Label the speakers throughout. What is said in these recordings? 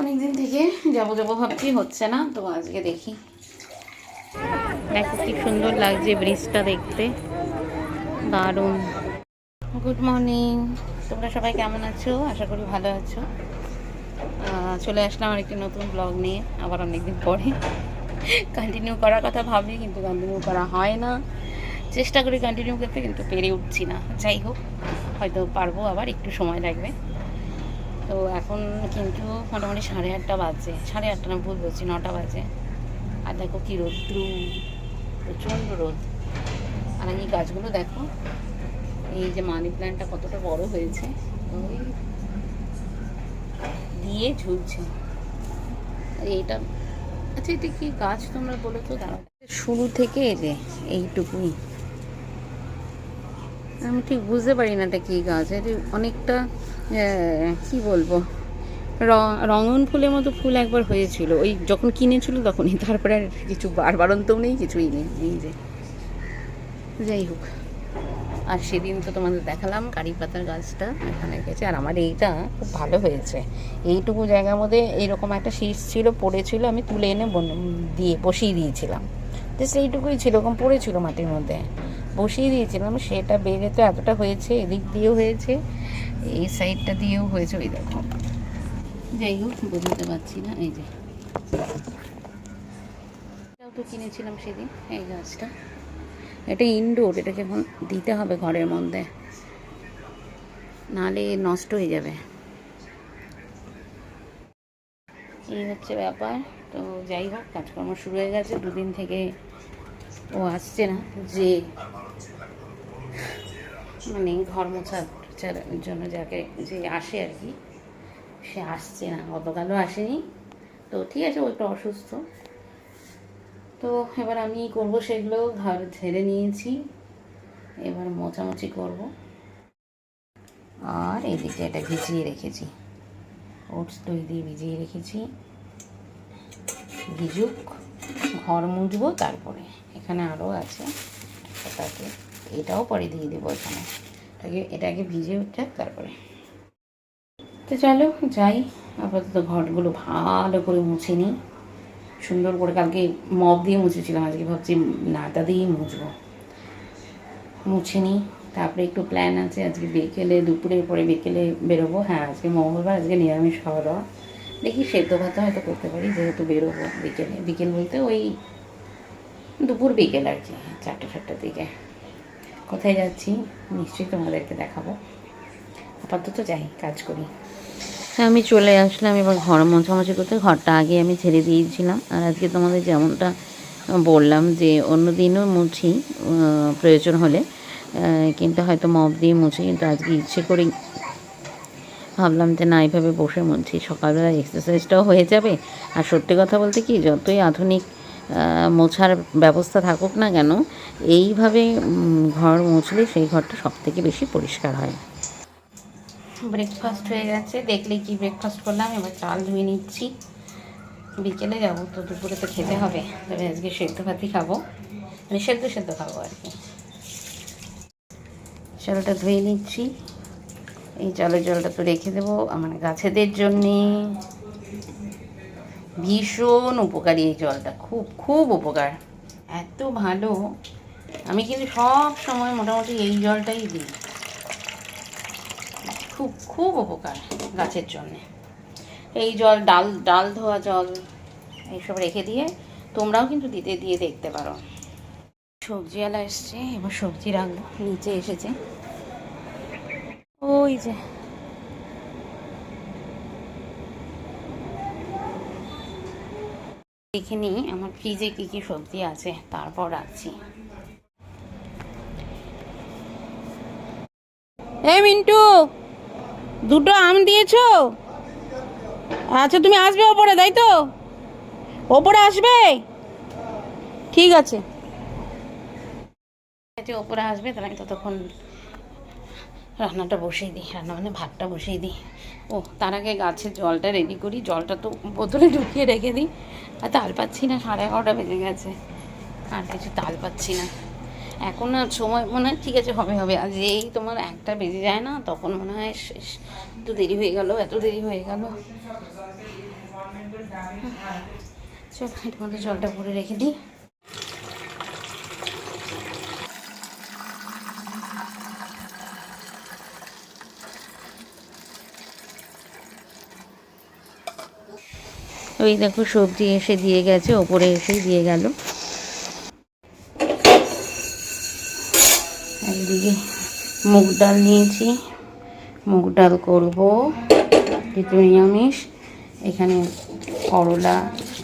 Speaker 1: অনেকদিন থেকে যাব যাব ভাবছি হচ্ছে না তো আজকে দেখি। দেখো কি সুন্দর লাগছে ব্রিজটা দেখতে। দারুণ। গুড মর্নিং তোমরা সবাই কেমন আছো? আশা করি ভালো আছো। চলে আসলাম আর একটি নতুন ব্লগ নিয়ে আবার অনেকদিন পরে। কন্টিনিউ করার কথা ভাবি কিন্তু কন্টিনিউ করা হয় না। চেষ্টা করি কন্টিনিউ করতে কিন্তু পেরে উঠছি না। যাই হোক হয়তো পারব আবার একটু সময় লাগবে। তো এখন কিন্তু মোটামুটি সাড়ে আটটা বাজে। সাড়ে আটটা না, ভুল বলছি, নটা বাজে। আর দেখো কি রোদ্রু প্রচণ্ড রোদ। আর আমি গাছগুলো দেখো, এই যে মানি প্ল্যান্টটা কতটা বড় হয়েছে, ওই দিয়ে ঝুলছে। এইটা আচ্ছা এটা কি গাছ তোমরা বলো তো দাঁড়াও। শুরু থেকে এই যে, এইটুকুই। আমি ঠিক বুঝতে পারি না এটা কী গাছ। এটা অনেকটা কি বলব? রঙন ফুলের মতো ফুল একবার হয়েছিল। ওই যখন কিনেছিল তখনই। তারপরে আর কিছু বার বারন্তও নেই, কিছুই নেই। এই যে। যাই হোক। আর সেদিন তো তোমাদের দেখালাম কারি পাতার গাছটা এখানে গেছে। আর আমার এইটা খুব ভালো হয়েছে। এইটুকু জায়গার মধ্যে এইরকম একটা শীষ ছিল, পড়েছিল, আমি তুলে এনে দিয়ে বসিয়ে দিয়েছিলাম। তো সেইটুকুই ছিল ওরকম পড়েছিল মাটির মধ্যে। বসিয়ে দিয়েছিলাম, সেটা বেড়ে তো এতটা হয়েছে, এদিক দিয়েও হয়েছে, এই সাইডটা দিয়েও হয়েছে, ওই দেখো। যাই হোক, বোঝাতে পারছি না, এই যে। তো কিনেছিলাম সেদিন, এই গাছটা। এটা ইনডোর এটাকে এখন দিতে হবে ঘরের মধ্যে, নাহলে নষ্ট হয়ে যাবে। এই হচ্ছে ব্যাপার, তো যাই হোক, কাজকর্ম শুরু হয়ে গেছে, দুদিন থেকে ও আসছে না, যে মানে ঘর মোছার জন্য যাকে যে আসে আর কি, সে আসছে না, গতকালও আসেনি। তো ঠিক আছে, ও একটু অসুস্থ। তো এবার আমি করব সেগুলো ঘর ঝেড়ে নিয়েছি, এবার মোছামুছি করব। আর এদিকে এটা ভিজিয়ে রেখেছি। ওটস দই দিয়ে ভিজিয়ে রেখেছি। ভিজুক, ঘর মুছবো তারপরে। এখানে আরও আছে। ওটাকে, এটাও পরে দিয়ে দেবো এখানে। এটাকে এটাকে ভিজে উঠছে তারপরে। তো চলো, যাই। আপাতত ঘরগুলো ভালো করে মুছে নিই। সুন্দর করে কালকে মপ দিয়ে মুছেছিলাম। আজকে ভাবছি নাতা দিয়েই মুছবো। মুছে নিই। তারপরে একটু প্ল্যান আছে। আজকে বিকেলে, দুপুরের পরে বিকেলে বেরোবো। হ্যাঁ আজকে মঙ্গলবার, আজকে নিরামিষ খাওয়া দাওয়া। দেখি সেদ্ধ ভাত হয়তো করতে পারি, যেহেতু বেরোবো বিকেলে। বিকেল বলতে ওই দুপুর বিকেল আর কি, চারটে চারটার দিকে। কোথায় যাচ্ছি? নিশ্চয়ই তোমাদেরকে দেখাবো। আপাতত যাই, কাজ করি। হ্যাঁ আমি চলে আসলাম এবার ঘর মোছামুছি করতে। ঘরটা আগে আমি ছেড়ে দিয়েছিলাম। আর আজকে তোমাদের যেমনটা বললাম যে অন্য দিনও মুছি প্রয়োজন হলে কিন্তু হয়তো মপ দিয়ে মুছি, কিন্তু আজকে ইচ্ছে করেই ভাবলাম যে না, এইভাবে বসে মুছি। সকালবেলা এক্সারসাইজটাও হয়ে যাবে। আর সত্যি কথা বলতে কি, যতই আধুনিক মোছার ব্যবস্থা থাকুক না কেন, এইভাবে ঘর মুছলে সেই ঘরটা সব থেকে বেশি পরিষ্কার হয়। ব্রেকফাস্ট হয়ে গেছে, দেখলে কি ব্রেকফাস্ট করলাম, এবার চাল ধুয়ে নিচ্ছি। বিকেলে যাব, তো দুপুরে তো খেতে হবে তবে আজকে সেদ্ধ ভাতই খাব। মানে সেদ্ধ সেদ্ধ খাব আর কি। চালটা ধুয়ে নিচ্ছি। এই চালের জলটা তো রেখে দেবো আমার গাছেদের জন্যে। ভীষণ উপকারী এই জলটা, খুব খুব উপকার। এত ভালো, আমি কিন্তু সব সময় মোটামুটি এই জলটাই দিই। খুব খুব উপকার গাছের জন্যে। এই জল, ডাল ডাল ধোয়া জল, এইসব রেখে দিয়ে তোমরাও কিন্তু দিতে, দিয়ে দেখতে পারো। সবজিওয়ালা এসছে, এবার সবজি রাখব, নিচে এসেছে। ওই যে দেখে নিই আমার ফ্রিজে কী কী সবজি আছে তারপর রাখছি। এই মিন্টু দুটো আম দিয়েছ? আচ্ছা তুমি আসবে ওপরে তাই তো? ওপরে আসবে? ঠিক আছে। ওপরে আসবে তাহলে আমি ততক্ষণ রান্নাটা বসিয়ে দিই, রান্না মানে ভাতটা বসিয়ে দিই। ও, তার আগে গাছের জলটা রেডি করি, জলটা তো বোতলে ঢুকিয়ে রেখে দিই। আর তাল পাচ্ছি না, সাড়ে এগারোটা বেজে গেছে। আর কিছু তাল পাচ্ছি না। এখন আর সময় মনে হয়, ঠিক আছে, হবে হবে। আর যেই তোমার একটা বেজে যায় না, তখন মনে হয় শেষ। এত দেরি হয়ে গেল, এত দেরি হয়ে গেল। চল মধ্যে জলটা ভরে রেখে দিই। ওই দেখো সবজি এসে দিয়ে গেছে, ওপরে এসেই দিয়ে গেল। একদিকে মুগ ডাল নিয়েছি, মুগ ডাল করব যেহেতু নিরামিষ। এখানে করলা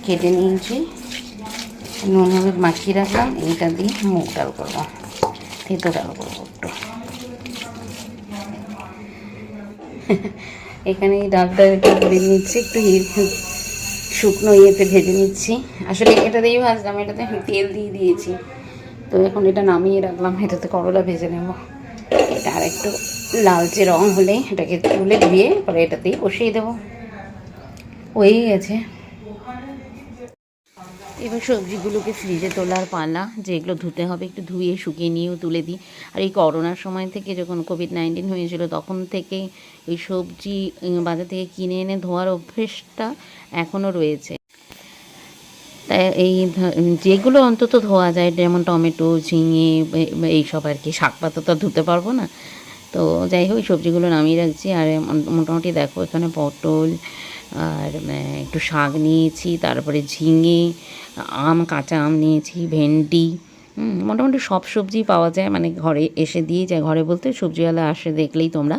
Speaker 1: কেটে নিয়েছি। নুন, হলুদ মাখিয়ে রাখলাম, এইটা দিয়ে মুগ ডাল করব তেতো ডাল করব একটু। এখানে এই ডালটা একটু করে নিচ্ছি, একটু শুকনো ইয়েতে ভেজে নিচ্ছি। আসলে এটা দিয়েই ভাজলাম এটাতে তেল দিয়ে দিয়েছি। তো এখন এটা নামিয়ে রাখলাম, এটাতে করলা ভেজে নেব। এটা আর একটু লালচে রং হলে এটাকে তুলে ধুয়ে পরে এটাতেই বসিয়ে দেবো। হয়েই গেছে। এবার সবজিগুলোকে ফ্রিজে তোলার পালা, যেগুলো ধুতে হবে একটু ধুয়ে শুকিয়ে নিয়েও তুলে দিই। আর এই করোনার সময় থেকে যখন কোভিড নাইন্টিন হয়েছিল, তখন থেকে এই সবজি বাজার থেকে কিনে এনে ধোয়ার অভ্যেসটা এখনও রয়েছে। তাই এই যেগুলো অন্তত ধোয়া যায়, যেমন টমেটো, ঝিঙে এইসব আর কি শাক পাতা তো ধুতে পারব না। তো যাই হোক সবজিগুলো নামিয়ে রাখছি। আর মোটামুটি দেখো, এখানে পটল আর একটু শাক নিয়েছি, তারপরে ঝিঙে, আম, কাঁচা আম নিয়েছি, ভেন্ডি মোটামুটি সব সবজি পাওয়া যায় মানে ঘরে এসে দিয়ে যায়, ঘরে বলতে সবজিওয়ালা আসে দেখলেই তোমরা।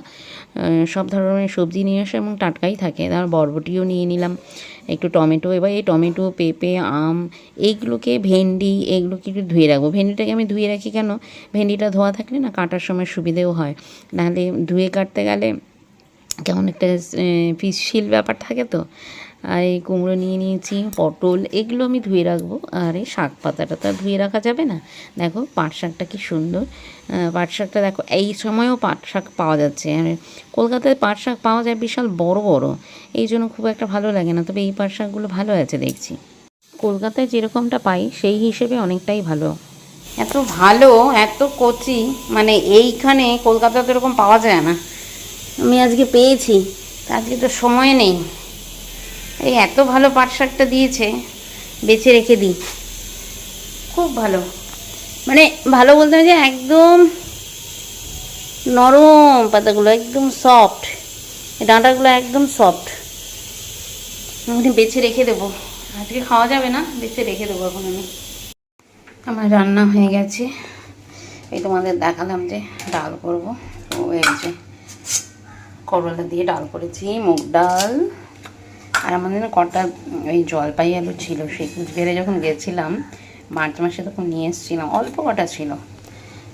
Speaker 1: সব ধরনের সবজি নিয়ে আসে এবং টাটকাই থাকে। তার বরবটিও নিয়ে নিলাম, একটু টমেটো। এবার এই টমেটো, পেঁপে, আম, এইগুলোকে ভেন্ডি এগুলোকে একটু ধুয়ে রাখব। ভেন্ডিটাকে আমি ধুয়ে রাখি কেন? ভেন্ডিটা ধোয়া থাকলে না কাটার সময় সুবিধেও হয়। নাহলে ধুয়ে কাটতে গেলে কেমন একটা পিসশীল ব্যাপার থাকে তো? আর এই কুমড়ো নিয়ে নিয়েছি, পটল, এগুলো আমি ধুয়ে রাখব। আর এই শাক পাতাটা তো আর ধুয়ে রাখা যাবে না। দেখো, পাট শাকটা কি সুন্দর। পাট শাকটা দেখো, এই সময়ও পাট শাক পাওয়া যাচ্ছে। আর কলকাতায় পাট শাক পাওয়া যায় বিশাল বড় বড়। এই জন্য খুব একটা ভালো লাগে না। তবে এই পাট শাকগুলো ভালো আছে, দেখছি। কলকাতায় যেরকমটা পাই, সেই হিসেবে অনেকটাই ভালো। এত ভালো, এত কচি মানে এইখানে কলকাতাতে এরকম পাওয়া যায় না। আমি আজকে পেয়েছি আজকে তো সময় নেই। এই এত ভালো পাট দিয়েছে, বেছে রেখে দিই। খুব ভালো। মানে ভালো বলতে হয় যে একদম নরম পাতাগুলো, একদম সফট ডাঁটাগুলো একদম সফট আমি বেছে রেখে দেবো। আজকে খাওয়া যাবে না, বেছে রেখে দেবো এখন আমি। আমার রান্না হয়ে গেছে। এই তোমাদের দেখালাম যে ডাল করব। এই যে করলা দিয়ে ডাল করেছি, মুগ ডাল। আর আমাদের কটা ওই জলপাই আলু ছিল, সেই কুচবিহারে যখন গেছিলাম, মার্চ মাসে তখন নিয়ে এসেছিলাম, অল্প কটা ছিল।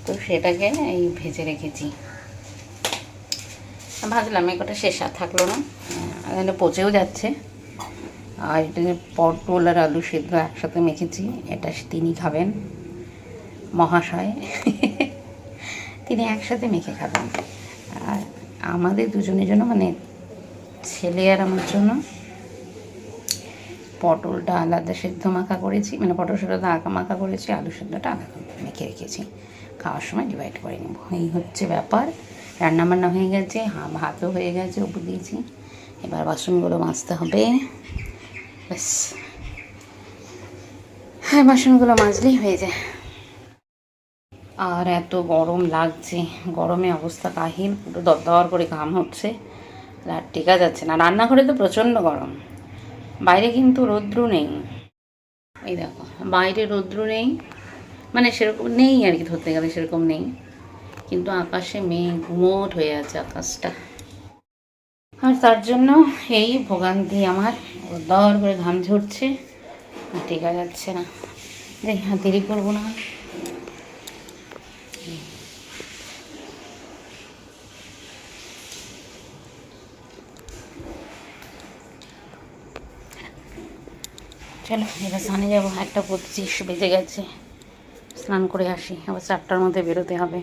Speaker 1: তো সেটাকে এই ভেজে রেখেছি। ভাজলাম এই কটা শেষ, আর থাকল না। এটা পচেও যাচ্ছে। আর এটা যে পটল আর আলু সেদ্ধ একসাথে মেখেছি, এটা তিনি খাবেন, মহাশয়। তিনি একসাথে মেখে খাবেন। আর আমাদের দুজনের জন্য মানে ছেলে আর আমার জন্য পটলটা আলাদা সেদ্ধ মাখা করেছি মানে পটল সেদ্ধটা আঁকা মাখা করেছি, আলু সেদ্ধটা আলাদা মেখে রেখেছি। খাওয়ার সময় ডিভাইড করে নেব। এই হচ্ছে ব্যাপার। রান্না বান্না হয়ে গেছে ভাতও হয়ে গেছে, উপর দিয়েছি। এবার বাসনগুলো মাজতে হবে। ব্যাস। হ্যাঁ বাসনগুলো মাজলেই হয়ে যায়। আর এত গরম লাগছে। গরমে অবস্থা কাহিল, পুরো দরদর করে ঘাম হচ্ছে। আর টেকা যাচ্ছে না। রান্নাঘরে তো প্রচণ্ড গরম। বাইরে কিন্তু রৌদ্র নেই। এই দেখো, বাইরে রৌদ্র নেই। মানে সেরকম নেই আর কি, ধরতে গেলে সেরকম নেই। কিন্তু আকাশে মেঘ গুমোট হয়ে আছে আকাশটা। আর তার জন্য এই ভোগান্তি আমার দর করে ঘাম ঝরছে। টেকা যাচ্ছে না। দেখ দেরি করব না। চলো, এবার স্নানে যাব। একটা পঁচিশ বেজে গেছে। স্নান করে আসি, আবার চারটার মধ্যে বেরোতে হবে।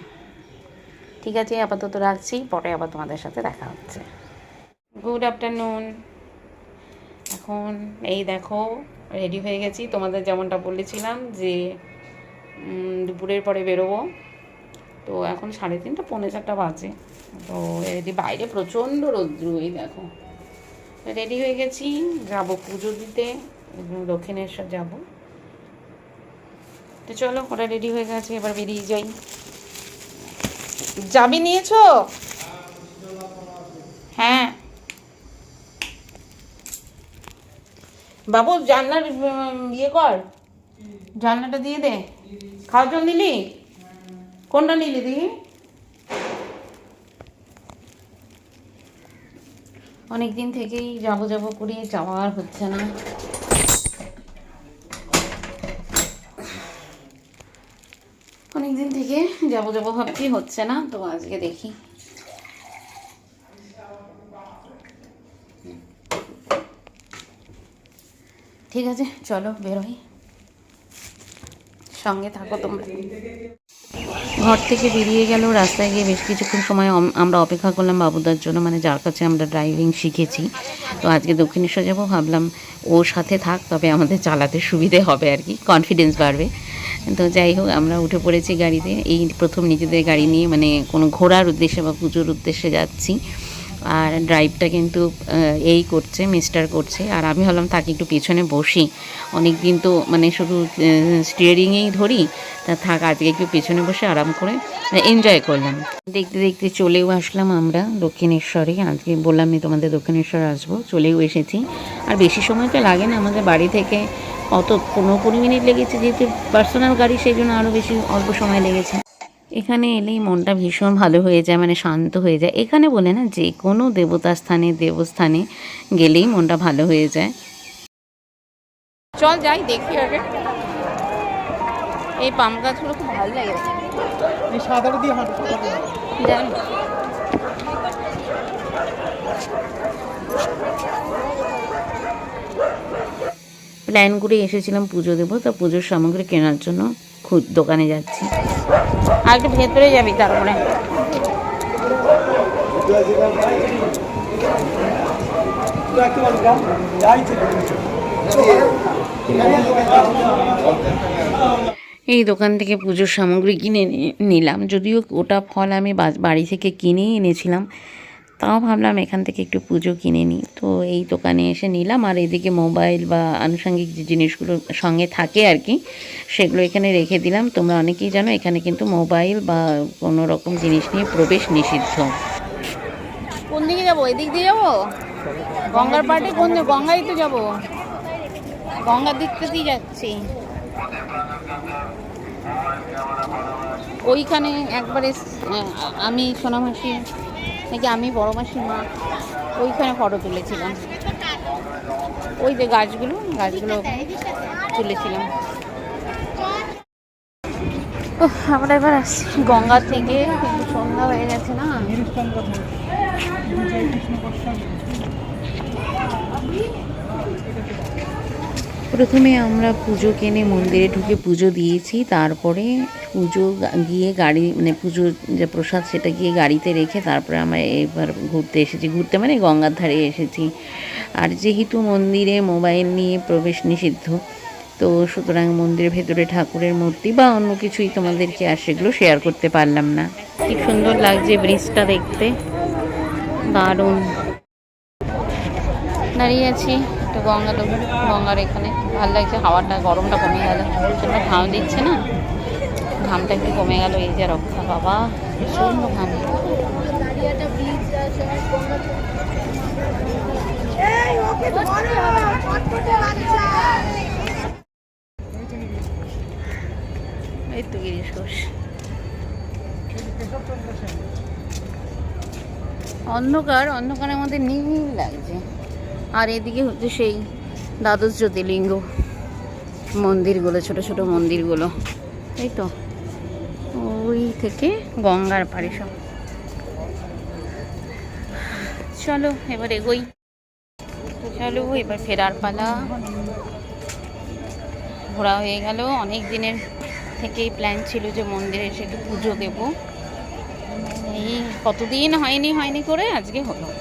Speaker 1: ঠিক আছে, আপাতত রাখছি, পরে আবার তোমাদের সাথে দেখা হচ্ছে। গুড আফটারনুন এখন এই দেখো রেডি হয়ে গেছি। তোমাদের যেমনটা বলেছিলাম যে দুপুরের পরে বেরোবো। তো এখন সাড়ে তিনটা, পৌনে চারটা বাজে। তো এই বাইরে প্রচণ্ড রৌদ্র, এই দেখো। রেডি হয়ে গেছি, যাব পুজো দিতে। দক্ষিণেশ্বর যাব। তো চলো, ওরা রেডি হয়ে গেছে, এবার বেরিয়ে যাই। যাবি নিয়েছো? হ্যাঁ। বাবু, জানলার ইয়ে কর। জানলাটা দিয়ে দে। খাওয়ার জল দিলি কোনটা নিলি দিদি? অনেক দিন থেকেই যাব যাব করে, যাওয়া আর হচ্ছে না। অনেক দিন থেকে যাব যাব ভাবছি, হচ্ছে না, তো আজকে দেখি। ঠিক আছে, চলো বেরোই। সঙ্গে থাকো তোমরা। ঘর থেকে বেরিয়ে গেল, রাস্তায় গিয়ে বেশ কিছুক্ষণ সময় আমরা অপেক্ষা করলাম বাবুদার জন্য মানে যার কাছে আমরা ড্রাইভিং শিখেছি। তো আজকে দক্ষিণেশ্বর যাব, ভাবলাম ওর সাথে থাক, তবে আমাদের চালাতে সুবিধে হবে আর কি কনফিডেন্স বাড়বে। তো যাই হোক, আমরা উঠে পড়েছি গাড়িতে। এই প্রথম নিজেদের গাড়ি নিয়ে মানে কোনো ঘোরার উদ্দেশ্যে বা পুজোর উদ্দেশ্যে যাচ্ছি। আর ড্রাইভটা কিন্তু এই করছে মিস্টার করছে। আর আমি ভাবলাম তাকে একটু পেছনে বসি। অনেক দিন তো মানে শুধু স্টিয়ারিংয়েই ধরি। তা থাক আজকে একটু পেছনে বসে আরাম করে এনজয় করলাম। দেখতে দেখতে চলেও আসলাম আমরা দক্ষিণেশ্বরে। আজকে বললাম আমি তোমাদের দক্ষিণেশ্বর আসব। চলেও এসেছি। আর বেশি সময় তো লাগে না, আমাদের বাড়ি থেকে অত পনেরো কুড়ি মিনিট লেগেছে, যেহেতু পার্সোনাল গাড়ি, সেই জন্য আরও বেশি অল্প সময় লেগেছে। এখানে এলেই মনটা ভীষণ ভালো হয়ে যায় মানে শান্ত হয়ে যায়। এখানে বলে না যে কোনো দেবতা স্থানে দেবস্থানে গেলেই মনটা ভালো হয়ে যায়। চল যাই দেখি আগে। এই পাম গাছগুলো খুব ভালো লাগে। প্ল্যান করে এসেছিলাম পুজো দেবো তা পুজোর সামগ্রী কেনার জন্য। খুদ দোকানে যাচ্ছি। আর একটু ভেতরে যাবি তারপরে। এই দোকান থেকে পুজোর সামগ্রী কিনে নিলাম। যদিও ওটা ফল আমি বাড়ি থেকে কিনেই এনেছিলাম। তাও ভাবলাম এখান থেকে একটু পুজো কিনে নিই তো এই দোকানে এসে নিলাম আর এদিকে মোবাইল বা আনুষঙ্গিক যে জিনিসগুলো সঙ্গে থাকে আর কি, সেগুলো এখানে রেখে দিলাম। তোমরা অনেকেই জানো এখানে কিন্তু মোবাইল বা কোনো রকম জিনিস নিয়ে প্রবেশ নিষিদ্ধ। কোন দিকে যাব? এদিক দিয়ে যাব? গঙ্গার পাটে কোন গঙ্গাই তো যাব। গঙ্গার দিক থেকেই যাচ্ছি। ওইখানে একবারে আমি সোনামাসি নাকি আমি বড় মাসির মা ওইখানে ফটো তুলেছিলাম। ওই যে গাছগুলো গাছগুলো তুলেছিলাম। আমরা এবার আসছি। গঙ্গা থেকে কিন্তু সন্ধ্যা হয়ে গেছে না। প্রথমে আমরা পুজো কেনে মন্দিরে ঢুকে পুজো দিয়েছি তারপরে পুজো গিয়ে গাড়ি মানে পুজোর যে প্রসাদ সেটা গিয়ে গাড়িতে রেখে তারপরে আমরা এবার ঘুরতে এসেছি। ঘুরতে মানে গঙ্গার ধারে এসেছি। আর যেহেতু মন্দিরে মোবাইল নিয়ে প্রবেশ নিষিদ্ধ, তো সুতরাং মন্দিরের ভেতরে ঠাকুরের মূর্তি বা অন্য কিছুই তোমাদেরকে আর সেগুলো শেয়ার করতে পারলাম না। কি সুন্দর লাগছে ব্রিজটা দেখতে। দারুণ। দাঁড়িয়ে আছি একটু গঙ্গা গঙ্গার এখানে। ভালো লাগছে, হাওয়াটা, গরমটা কমে গেল। ঘাম দিচ্ছে না? ঘামটা একটু কমে গেল, এই যে রক্ষা বাবা প্রচণ্ড ঘাম। অন্ধকার, অন্ধকারের মধ্যে নীল লাগছে। আর এদিকে হচ্ছে সেই দ্বাদশ জ্যোতির্লিঙ্গ মন্দিরগুলো, ছোট ছোট মন্দিরগুলো। এই তো। ওই থেকে গঙ্গার পাড়ে সব। চলো, এবার এগোই। চলো, এবার ফেরার পালা। ঘোরা হয়ে গেল। অনেক দিনের থেকেই প্ল্যান ছিল যে মন্দিরে এসে একটু পুজো দেবো। এই কতদিন হয়নি হয়নি করে আজকে হলো।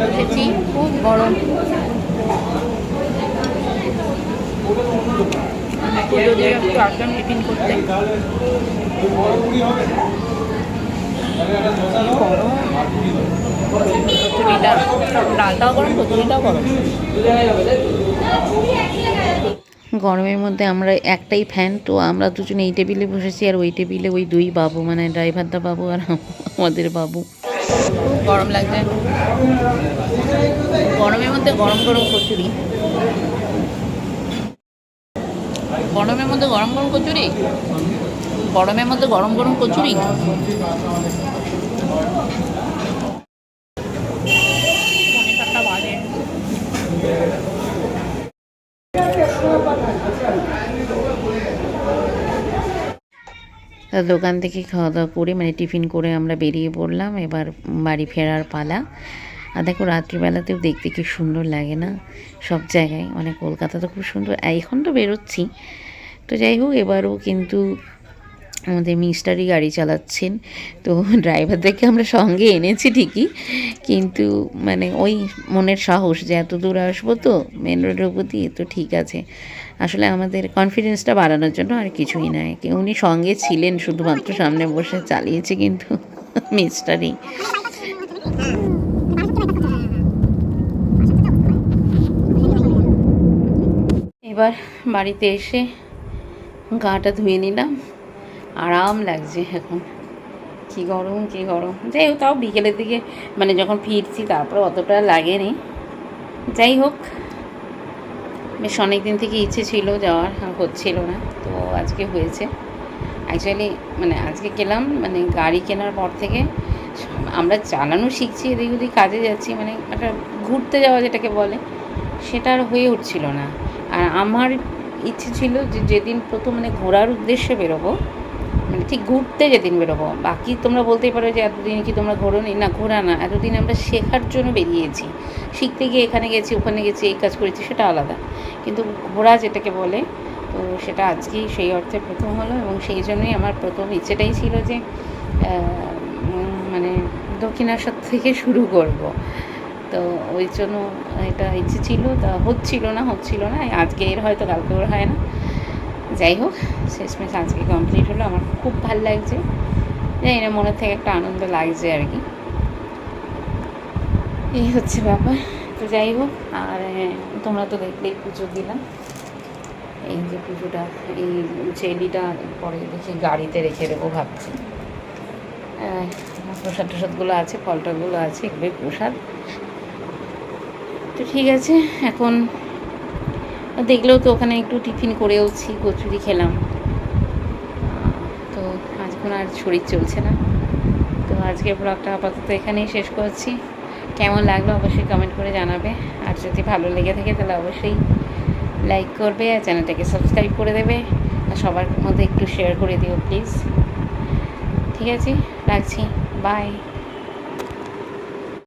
Speaker 1: বসেছি খুব গরম। পুজো দিয়ে একটু আসলাম টিফিন করতে। কি গরম কচুরিটা ডালটাও গরম কচুরিটাও গরম। গরমের মধ্যে আমরা একটাই ফ্যান তো আমরা দুজন এই টেবিলে বসেছি আর ওই টেবিলে ওই দুই বাবু মানে ড্রাইভারদা বাবু আর আমাদের বাবু। গরম লাগছে। গরমের মধ্যে গরম গরম কচুরি। গরমের মধ্যে গরম গরম কচুরি? গরমের মধ্যে গরম গরম কচুরি? তা দোকান থেকে খাওয়া দাওয়া করে মানে টিফিন করে আমরা বেরিয়ে পড়লাম। এবার বাড়ি ফেরার পালা। আর দেখো, রাত্রিবেলাতেও দেখতে কি সুন্দর লাগে না? সব জায়গায় মানে কলকাতা তো খুব সুন্দর। এখন তো বেরোচ্ছি। তো যাই হোক, এবারও কিন্তু আমাদের মিস্টারই গাড়ি চালাচ্ছেন। তো ড্রাইভারদেরকে আমরা সঙ্গে এনেছি ঠিকই। কিন্তু মানে ওই মনের সাহস যে এত দূর আসব তো মেন রোডের দিয়ে, তো ঠিক আছে। আসলে আমাদের কনফিডেন্সটা বাড়ানোর জন্য আর কিছুই নয় কি উনি সঙ্গে ছিলেন, শুধুমাত্র সামনে বসে চালিয়েছে কিন্তু মিস্টারই এবার বাড়িতে এসে গাটা ধুয়ে নিলাম। আরাম লাগছে এখন। কি গরম কি গরম। যাই হোক, তাও বিকেলের দিকে মানে যখন ফিরছি, তারপর অতটা লাগেনি। যাই হোক। বেশ অনেক দিন থেকে ইচ্ছে ছিল যাওয়ার আর হচ্ছিল না। তো আজকে হয়েছে। অ্যাকচুয়ালি মানে আজকে গেলাম মানে গাড়ি কেনার পর থেকে আমরা চালানো শিখছি, এদিক ওদিক কাজে যাচ্ছি মানে একটা ঘুরতে যাওয়া যেটাকে বলে, সেটা আর হয়ে উঠছিল না। আর আমার ইচ্ছে ছিল যে যেদিন প্রথম মানে ঘোরার উদ্দেশ্যে বেরোবো মানে ঠিক ঘুরতে যেদিন বেরোবো, বাকি তোমরা বলতেই পারো যে এতদিন কি তোমরা ঘোরো নি না, ঘোরা না, এতদিন আমরা শেখার জন্য বেরিয়েছি। শিখতে গিয়ে এখানে গেছি, ওখানে গেছি, এই কাজ করেছি, সেটা আলাদা। কিন্তু ঘোরা যেটাকে বলে, তো সেটা আজকেই সেই অর্থে প্রথম হলো এবং সেই জন্যই আমার প্রথম ইচ্ছেটাই ছিল যে মানে দক্ষিণাসর থেকে শুরু করব। তো ওই জন্য এটা ইচ্ছে ছিল, তা হচ্ছিল না হচ্ছিল না আজকে এর হয়তো কালকে ওর হয় না। যাই হোক, শেষমেশ আজকে কমপ্লিট হলো, আমার খুব ভালো লাগছে। জানি না, মনের থেকে একটা আনন্দ লাগছে আর কি। এই হচ্ছে ব্যাপার। তো যাই হোক, আর তোমরা তো দেখলেই পুজো দিলাম। এই যে পুজোটা, এই চেলিটা পরে দেখি গাড়িতে রেখে দেবো ভাবছি। প্রসাদ টসাদগুলো আছে ফল টলগুলো আছে এগুলোই প্রসাদ। তো ঠিক আছে, এখন দেখলেও তো ওখানে একটু টিফিন করেওছি, কচুরি খেলাম। তো আজখন আর শরীর চলছে না। তো আজকে ব্লগটা আপাতত এখানেই শেষ করছি। কেমন লাগল অবশ্যই কমেন্ট করে জানাবে। আর যদি ভালো লেগে থাকে তাহলে অবশ্যই লাইক করবে আর চ্যানেলটাকে সাবস্ক্রাইব করে দেবে। আর সবার মধ্যে একটু শেয়ার করে দিও প্লিজ ঠিক আছে, রাখছি। বাই